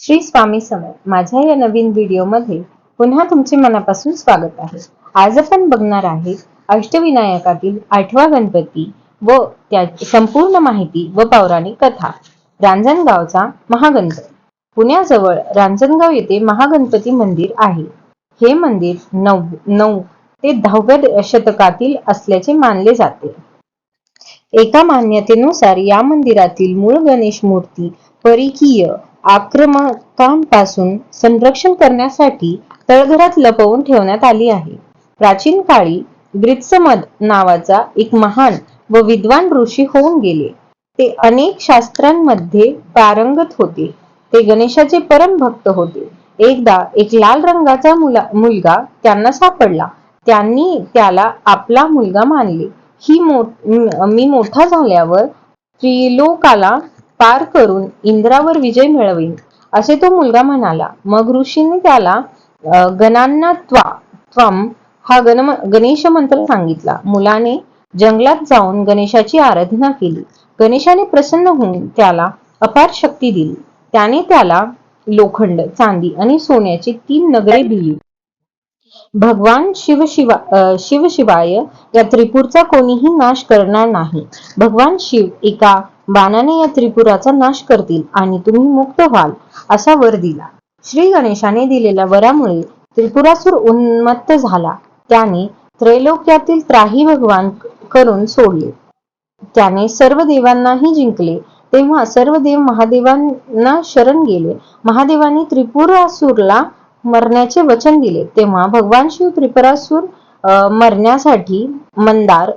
श्री स्वामी समर्थ. माझ्या या नवीन व्हिडिओमध्ये पुन्हा तुमचे मनापासून स्वागत आहे. आज आपण बघणार आहे अष्टविनायकातील आठवा गणपती व त्या संपूर्ण माहिती व पौराणिक कथा रांजणगावचा महागणपती. पुण्याजवळ रांजणगाव येथे महागणपती मंदिर आहे. हे मंदिर नऊ नऊ ते दहाव्या शतकातील असल्याचे मानले जाते. एका मान्यतेनुसार या मंदिरातील मूळ गणेश मूर्ती परिकीय आक्रमकांपासून संरक्षण करण्यासाठी तळघरात लपवून ठेवण्यात आली आहे. प्राचीन काळी ग्रित्समद नावाचा एक महान व विद्वान ऋषी होऊन गेले. ते अनेक शास्त्रांमध्ये पारंगत होते. ते गणेशाचे परम भक्त होते. एकदा एक लाल रंगाचा मुला मुलगा त्यांना सापडला. त्यांनी त्याला आपला मुलगा मानले. ही मो मी मोठा झाल्यावर त्रिलोकाला पार करून इंद्रावर विजय मिळवीन असे तो मुलगा म्हणाला. मग ऋषीने त्याला गणांना त्वा त्वम हा गण गणेश मंत्र सांगितला. मुलाने जंगलात जाऊन गणेशाची आराधना केली. गणेशाने प्रसन्न होऊन त्याला अपार शक्ती दिली. त्याने त्याला लोखंड चांदी आणि सोन्याची तीन नगरे दिली. भगवान शिवशिवा शिवशिवाय या त्रिपुरचा कोणीही नाश करणार नाही. भगवान शिव एका बाणाने या त्रिपुराचा नाश करतील आणि तुम्ही मुक्त व्हाल असा वर दिला. श्री गणेशाने दिलेल्या वरामुळे त्रिपुरासूर उन्मत्त झाला. त्याने त्रैलोक्यातील त्राही भगवान करून सोडले. त्याने सर्व देवांनाही जिंकले. तेव्हा सर्व देव महादेवांना शरण गेले. महादेवांनी त्रिपुरासूरला मरण्याचे वचन दिले. तेव्हा भगवान शिव त्रिपुरासूर मरण्यासाठी मंदार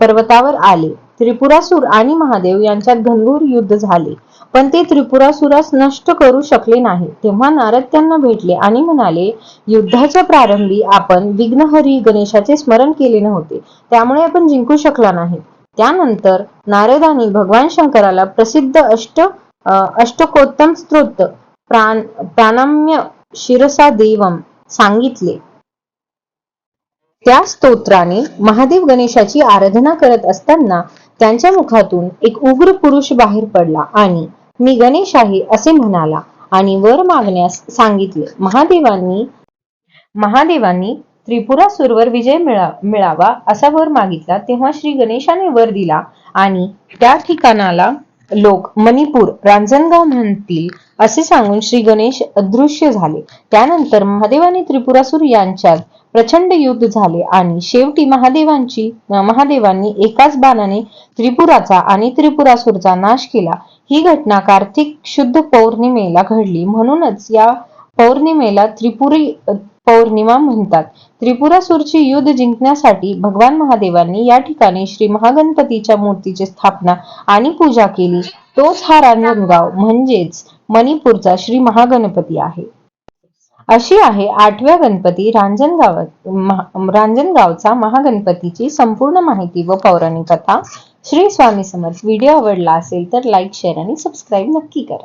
पर्वतावर आले. त्रिपुरासूर आणि महादेव यांच्यात घनघोर युद्ध झाले. पण ते त्रिपुरासुरास नष्ट करू शकले नाही. तेव्हा नारद त्यांना भेटले आणि म्हणाले युद्धाच्या प्रारंभी आपण विघ्नहरी गणेशाचे स्मरण केले नव्हते. त्यामुळे आपण जिंकू शकला नाही. त्यानंतर नारदांनी भगवान शंकराला प्रसिद्ध अष्ट अं, अष्टकोत्तम स्तोत्र प्राण प्राणम्य शिरसा देवम सांगितले. त्या स्तोत्राने महादेव गणेशाची आराधना करत असताना त्यांच्या मुखातून एक उग्र पुरुष बाहेर पडला आणि मी गणेश आहे असे म्हणाला आणि वर मागण्यास सांगितले. महादेवांनी महादेवांनी त्रिपुरासुरवर विजय मिळा मिळावा असा वर मागितला तेव्हा श्री गणेशाने वर दिला आणि त्या ठिकाणाला लोक मणिपूर रांजणगाव म्हणतील असे सांगून श्री गणेश अदृश्य झाले. त्यानंतर महादेव आणि त्रिपुरासूर यांच्यात प्रचंड युद्ध झाले आणि शेवटी महादेवांची महादेवांनी एकाच बाणाने त्रिपुराचा आणि त्रिपुरासूरचा नाश केला. ही घटना कार्तिक शुद्ध पौर्णिमेला घडली. म्हणूनच या पौर्णिमेला त्रिपुरी पौर्णिमा म्हणतात. त्रिपुरासूरची युद्ध जिंकण्यासाठी भगवान महादेवांनी या ठिकाणी श्री महागणपतीच्या मूर्तीची स्थापना आणि पूजा केली. तोच हा रांजणगाव म्हणजेच मणिपूरचा श्री महागणपती आहे. अशी आहे आठव्या गणपती रांजणगावात महा- रांजणगावचा महागणपतीची संपूर्ण माहिती व पौराणिक कथा. श्री स्वामी समर्थ व्हिडिओ आवडला असेल तर लाईक शेअर आणि सबस्क्राईब नक्की करा.